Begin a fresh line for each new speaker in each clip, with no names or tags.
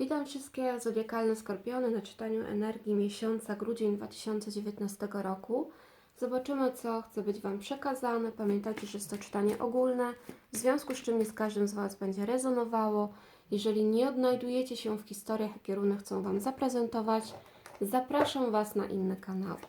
Witam wszystkie zodiakalne skorpiony na czytaniu energii miesiąca grudzień 2019 roku. Zobaczymy, co chce być Wam przekazane. Pamiętajcie, że jest to czytanie ogólne, w związku z czym nie z każdym z Was będzie rezonowało. Jeżeli nie odnajdujecie się w historiach, jakie runy chcą Wam zaprezentować, zapraszam Was na inne kanały.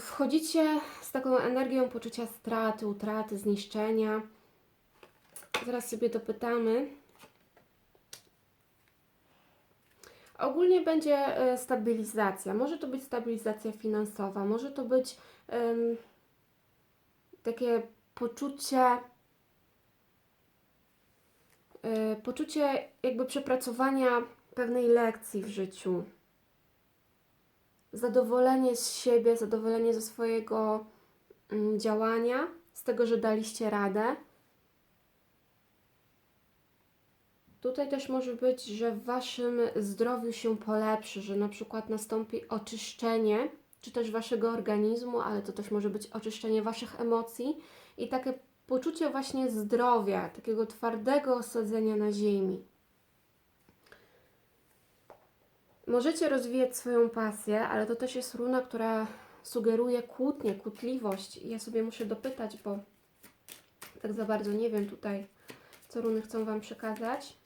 Wchodzicie z taką energią poczucia straty, utraty, zniszczenia. Zaraz sobie dopytamy. Ogólnie będzie e, stabilizacja. Może to być stabilizacja finansowa, może to być em, takie poczucie, e, poczucie jakby przepracowania pewnej lekcji w życiu. Zadowolenie z siebie, zadowolenie ze swojego mm, działania, z tego, że daliście radę. Tutaj też może być, że w Waszym zdrowiu się polepszy, że na przykład nastąpi oczyszczenie, czy też Waszego organizmu, ale to też może być oczyszczenie Waszych emocji i takie poczucie właśnie zdrowia, takiego twardego osadzenia na ziemi. Możecie rozwijać swoją pasję, ale to też jest runa, która sugeruje kłótnię, kłótliwość. Ja sobie muszę dopytać, bo tak za bardzo nie wiem tutaj, co runy chcą Wam przekazać.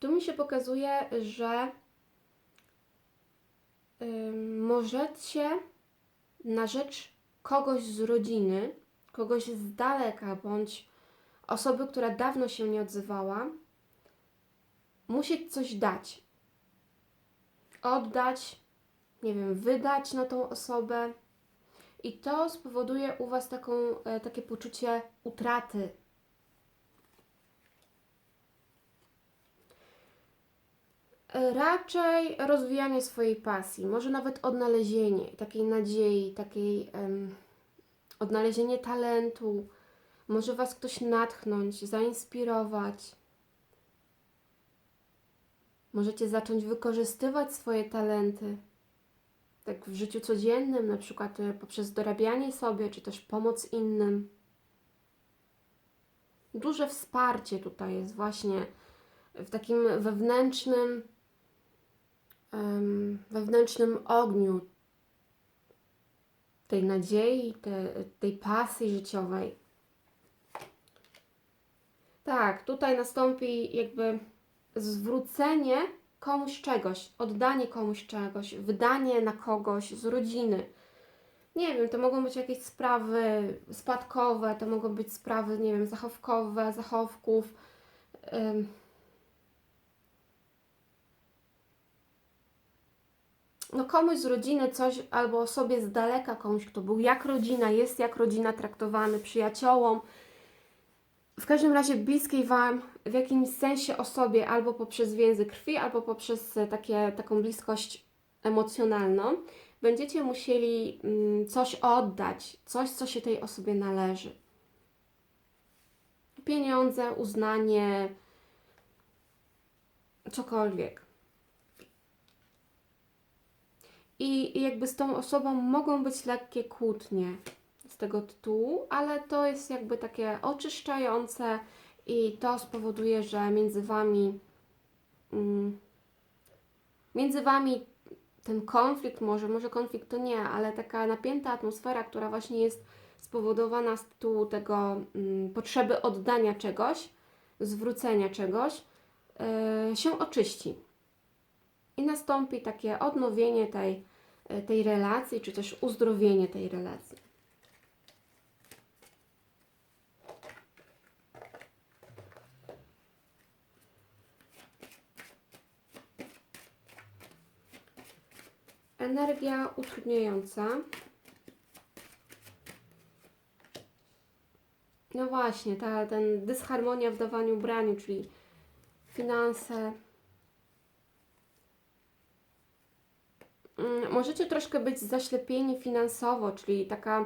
Tu mi się pokazuje, że możecie na rzecz kogoś z rodziny, kogoś z daleka, bądź osoby, która dawno się nie odzywała, musieć coś dać. Oddać, nie wiem, wydać na tą osobę. I to spowoduje u Was taką, e, takie poczucie utraty, Raczej rozwijanie swojej pasji, może nawet odnalezienie takiej nadziei, takiej em, odnalezienie talentu. Może Was ktoś natchnąć, zainspirować. Możecie zacząć wykorzystywać swoje talenty, tak w życiu codziennym, na przykład e, poprzez dorabianie sobie, czy też pomoc innym. Duże wsparcie tutaj jest właśnie w takim wewnętrznym wewnętrznym ogniu tej nadziei, te, tej pasji życiowej. Tak, tutaj nastąpi jakby zwrócenie komuś czegoś, oddanie komuś czegoś, wydanie na kogoś z rodziny. Nie wiem, to mogą być jakieś sprawy spadkowe, to mogą być sprawy, nie wiem, zachowkowe, zachowków. Ym, no komuś z rodziny coś, albo osobie z daleka, komuś, kto był jak rodzina, jest jak rodzina traktowany, przyjaciołom, w każdym razie bliskiej Wam w jakimś sensie osobie, albo poprzez więzy krwi, albo poprzez e, takie, taką bliskość emocjonalną, będziecie musieli mm, coś oddać, coś, co się tej osobie należy. Pieniądze, uznanie, cokolwiek. I jakby z tą osobą mogą być lekkie kłótnie z tego tytułu, ale to jest jakby takie oczyszczające i to spowoduje, że między Wami mm, między Wami ten konflikt może, może konflikt to nie, ale taka napięta atmosfera, która właśnie jest spowodowana z tytułu tego mm, potrzeby oddania czegoś, zwrócenia czegoś, yy, się oczyści. I nastąpi takie odnowienie tej, e, tej relacji, czy też uzdrowienie tej relacji. Energia utrudniająca. No właśnie, ta ten dysharmonia w dawaniu braniu, czyli finanse, możecie troszkę być zaślepieni finansowo, czyli taka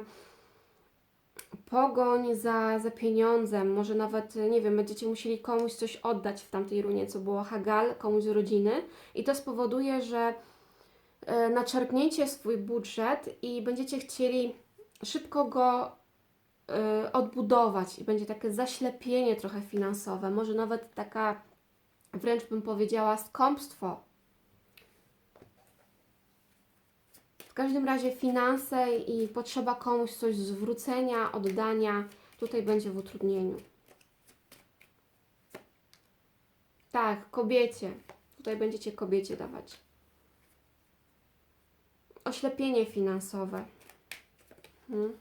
pogoń za, za pieniądzem, może nawet, nie wiem, będziecie musieli komuś coś oddać w tamtej runie, co było Hagal, komuś z rodziny. I to spowoduje, że naczerpnięcie swój budżet i będziecie chcieli szybko go e, odbudować. I będzie takie zaślepienie trochę finansowe, może nawet taka wręcz bym powiedziała skąpstwo. W każdym razie finanse i potrzeba komuś coś zwrócenia, oddania, tutaj będzie w utrudnieniu. Tak, kobiecie. Tutaj będziecie kobiecie dawać. Oślepienie finansowe. Hmm.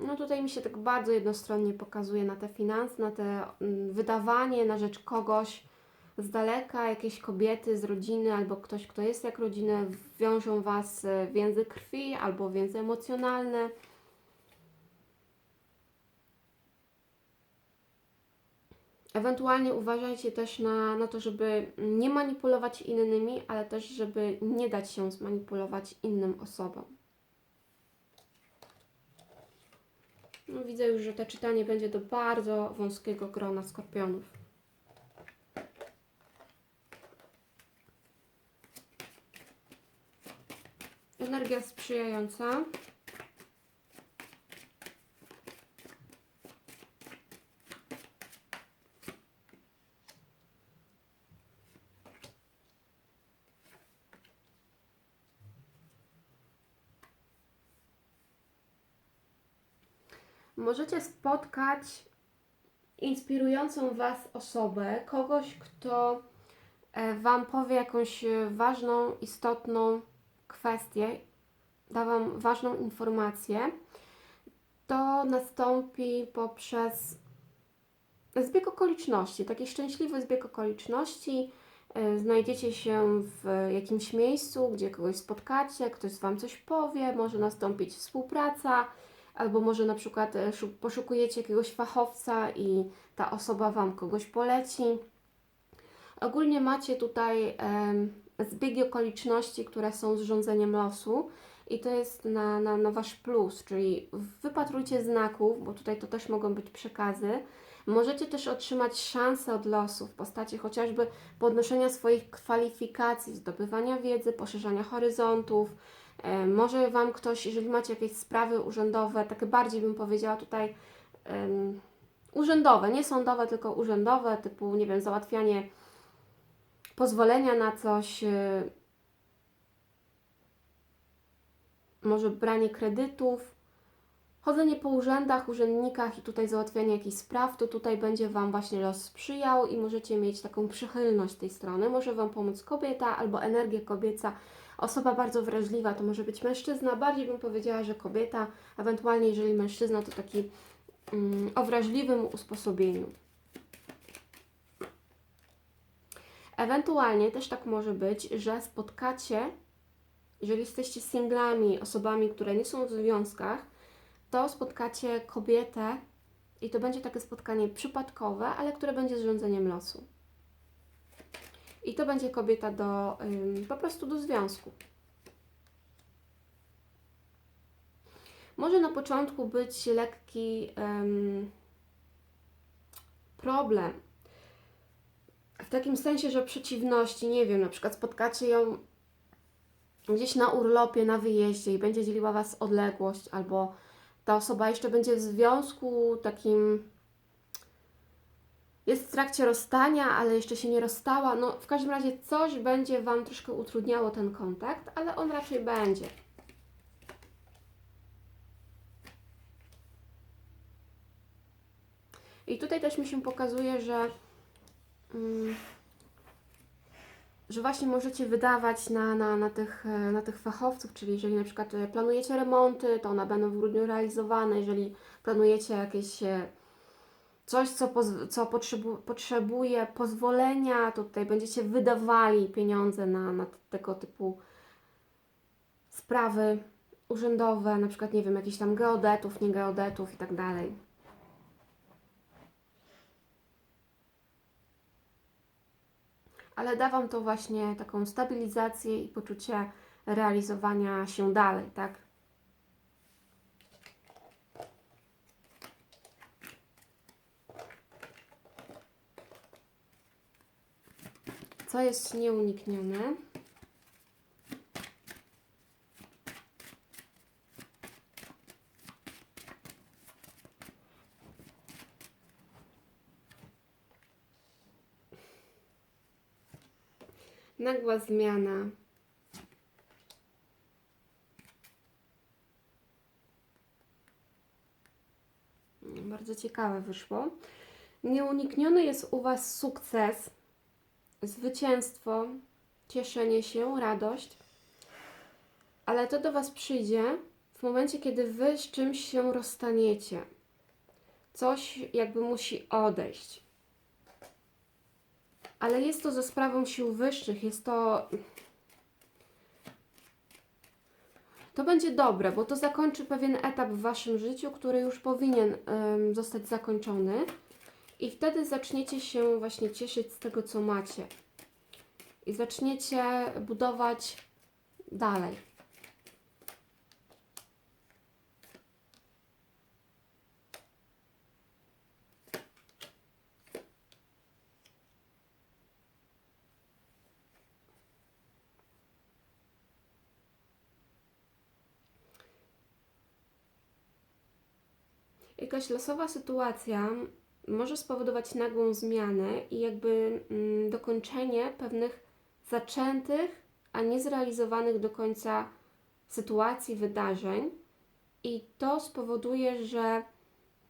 No tutaj mi się tak bardzo jednostronnie pokazuje na te finanse, na te mm, wydawanie na rzecz kogoś z daleka, jakieś kobiety z rodziny albo ktoś, kto jest jak rodzina, wiążą Was e, więzy krwi albo więzy emocjonalne. Ewentualnie uważajcie też na, na to, żeby nie manipulować innymi, ale też, żeby nie dać się zmanipulować innym osobom. No, widzę już, że to czytanie będzie do bardzo wąskiego grona skorpionów. Energia sprzyjająca. Możecie spotkać inspirującą Was osobę, kogoś, kto e, Wam powie jakąś e, ważną, istotną kwestię, da Wam ważną informację. To nastąpi poprzez zbieg okoliczności, taki szczęśliwy zbieg okoliczności. E, Znajdziecie się w jakimś miejscu, gdzie kogoś spotkacie, ktoś Wam coś powie, może nastąpić współpraca, albo może na przykład e, szu- poszukujecie jakiegoś fachowca i ta osoba Wam kogoś poleci. Ogólnie macie tutaj em, zbiegi okoliczności, które są zrządzeniem losu i to jest na, na, na Wasz plus, czyli wypatrujcie znaków, bo tutaj to też mogą być przekazy. Możecie też otrzymać szansę od losu w postaci chociażby podnoszenia swoich kwalifikacji, zdobywania wiedzy, poszerzania horyzontów. E, Może Wam ktoś, jeżeli macie jakieś sprawy urzędowe, takie bardziej bym powiedziała tutaj urzędowe, nie sądowe, tylko urzędowe, typu, nie wiem, załatwianie pozwolenia na coś, e, może branie kredytów, chodzenie po urzędach, urzędnikach i tutaj załatwianie jakichś spraw, to tutaj będzie Wam właśnie los sprzyjał i możecie mieć taką przychylność tej strony. Może Wam pomóc kobieta albo energia kobieca, osoba bardzo wrażliwa, to może być mężczyzna, bardziej bym powiedziała, że kobieta, ewentualnie jeżeli mężczyzna, to taki mm, o wrażliwym usposobieniu. Ewentualnie też tak może być, że spotkacie, jeżeli jesteście singlami, osobami, które nie są w związkach, to spotkacie kobietę i to będzie takie spotkanie przypadkowe, ale które będzie zrządzeniem losu. I to będzie kobieta do ym, po prostu do związku. Może na początku być lekki ym, problem. W takim sensie, że przeciwności, nie wiem, na przykład spotkacie ją gdzieś na urlopie, na wyjeździe i będzie dzieliła Was odległość, albo ta osoba jeszcze będzie w związku takim. Jest w trakcie rozstania, ale jeszcze się nie rozstała. No, w każdym razie coś będzie Wam troszkę utrudniało ten kontakt, ale on raczej będzie. I tutaj też mi się pokazuje, że, że właśnie możecie wydawać na, na, na, tych, e, na tych fachowców, czyli jeżeli na przykład e, planujecie remonty, to one będą w grudniu realizowane, jeżeli planujecie jakieś e, coś, co, co potrzebu- potrzebuje pozwolenia, to tutaj będziecie wydawali pieniądze na, na tego typu sprawy urzędowe, na przykład, nie wiem, jakichś tam geodetów, nie geodetów i tak dalej. Ale da Wam to właśnie taką stabilizację i poczucie realizowania się dalej, tak? Co jest nieuniknione? Nagła zmiana. Bardzo ciekawe wyszło. Nieunikniony jest u Was sukces, zwycięstwo, cieszenie się, radość, ale to do Was przyjdzie w momencie, kiedy Wy z czymś się rozstaniecie. Coś jakby musi odejść. Ale jest to ze sprawą sił wyższych, jest to. To będzie dobre, bo to zakończy pewien etap w Waszym życiu, który już powinien zostać zakończony. I wtedy zaczniecie się właśnie cieszyć z tego, co macie. I zaczniecie budować dalej. Jakaś losowa sytuacja może spowodować nagłą zmianę i jakby mm, dokończenie pewnych zaczętych, a nie zrealizowanych do końca sytuacji, wydarzeń. I to spowoduje, że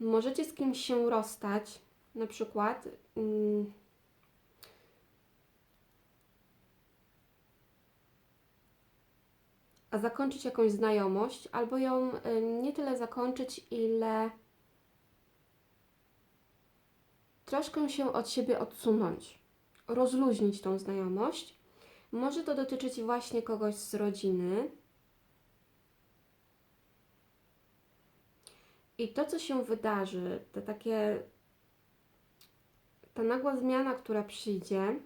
możecie z kimś się rozstać, na przykład. Mm, a zakończyć jakąś znajomość, albo ją y, nie tyle zakończyć, ile troszkę się od siebie odsunąć, rozluźnić tą znajomość. Może to dotyczyć właśnie kogoś z rodziny. I to, co się wydarzy, te takie, ta nagła zmiana, która przyjdzie,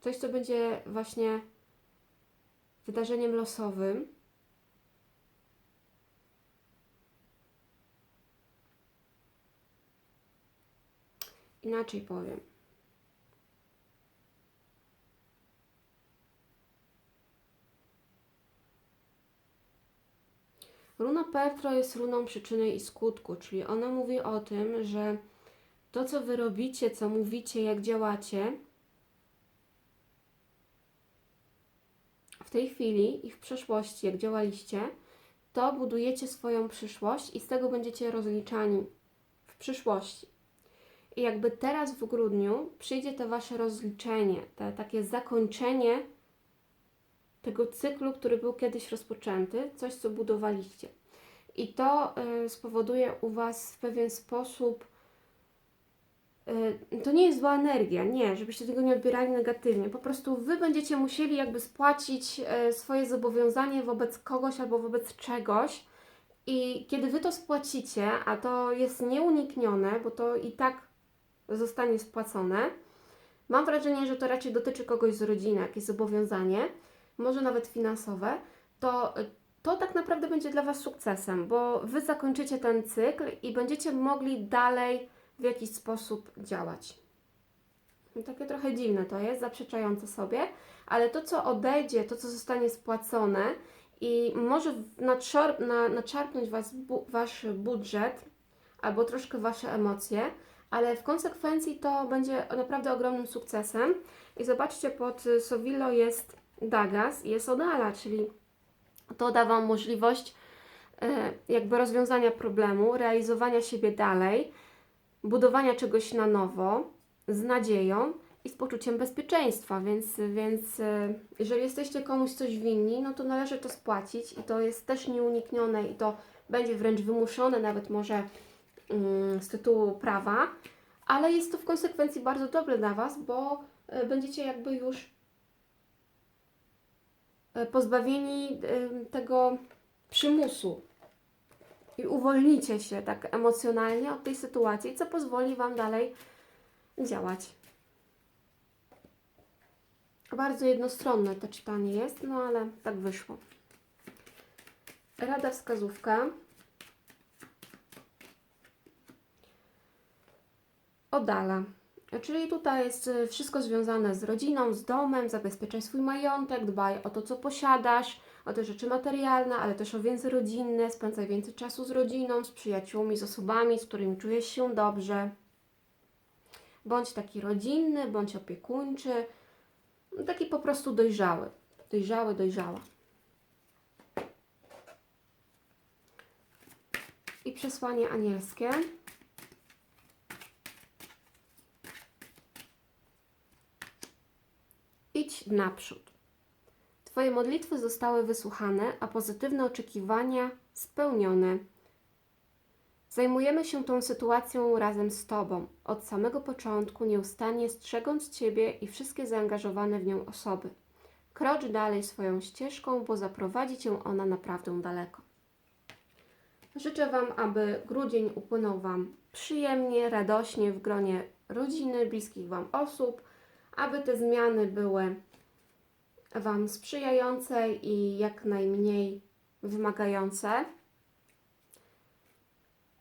coś, co będzie właśnie wydarzeniem losowym, Inaczej powiem. Runa Pertro jest runą przyczyny i skutku, czyli ona mówi o tym, że to, co wy robicie, co mówicie, jak działacie, w tej chwili i w przeszłości, jak działaliście, to budujecie swoją przyszłość i z tego będziecie rozliczani w przyszłości. I jakby teraz w grudniu przyjdzie to Wasze rozliczenie, te takie zakończenie tego cyklu, który był kiedyś rozpoczęty, coś, co budowaliście. I to y, spowoduje u Was w pewien sposób, y, to nie jest zła energia, nie, żebyście tego nie odbierali negatywnie. Po prostu Wy będziecie musieli jakby spłacić y, swoje zobowiązanie wobec kogoś albo wobec czegoś. I kiedy Wy to spłacicie, a to jest nieuniknione, bo to i tak zostanie spłacone. Mam wrażenie, że to raczej dotyczy kogoś z rodziny, jakieś zobowiązanie, może nawet finansowe, to to tak naprawdę będzie dla Was sukcesem, bo Wy zakończycie ten cykl i będziecie mogli dalej w jakiś sposób działać. I takie trochę dziwne to jest, zaprzeczające sobie, ale to, co odejdzie, to, co zostanie spłacone i może naczarpnąć was bu- Wasz budżet albo troszkę Wasze emocje, ale w konsekwencji to będzie naprawdę ogromnym sukcesem. I zobaczcie, pod Sowillo jest Dagas i jest Odala, czyli to da Wam możliwość e, jakby rozwiązania problemu, realizowania siebie dalej, budowania czegoś na nowo, z nadzieją i z poczuciem bezpieczeństwa, więc, więc e, jeżeli jesteście komuś coś winni, no to należy to spłacić i to jest też nieuniknione i to będzie wręcz wymuszone nawet może z tytułu prawa, ale jest to w konsekwencji bardzo dobre dla Was, bo e, będziecie jakby już e, pozbawieni tego przymusu i uwolnicie się tak emocjonalnie od tej sytuacji, co pozwoli Wam dalej działać. Bardzo jednostronne to czytanie jest, no ale tak wyszło. Rada wskazówka. Oddala. Czyli tutaj jest y, wszystko związane z rodziną, z domem, zabezpieczaj swój majątek, dbaj o to, co posiadasz, o te rzeczy materialne, ale też o więzy rodzinne, spędzaj więcej czasu z rodziną, z przyjaciółmi, z osobami, z którymi czujesz się dobrze. Bądź taki rodzinny, bądź opiekuńczy, taki po prostu dojrzały. Dojrzały, dojrzała. I przesłanie anielskie. Naprzód. Twoje modlitwy zostały wysłuchane, a pozytywne oczekiwania spełnione. Zajmujemy się tą sytuacją razem z Tobą, od samego początku, nieustannie strzegąc Ciebie i wszystkie zaangażowane w nią osoby. Krocz dalej swoją ścieżką, bo zaprowadzi Cię ona naprawdę daleko. Życzę Wam, aby grudzień upłynął Wam przyjemnie, radośnie w gronie rodziny, bliskich Wam osób, aby te zmiany były Wam sprzyjające i jak najmniej wymagające.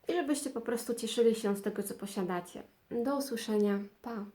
I żebyście po prostu cieszyli się z tego, co posiadacie. Do usłyszenia. Pa!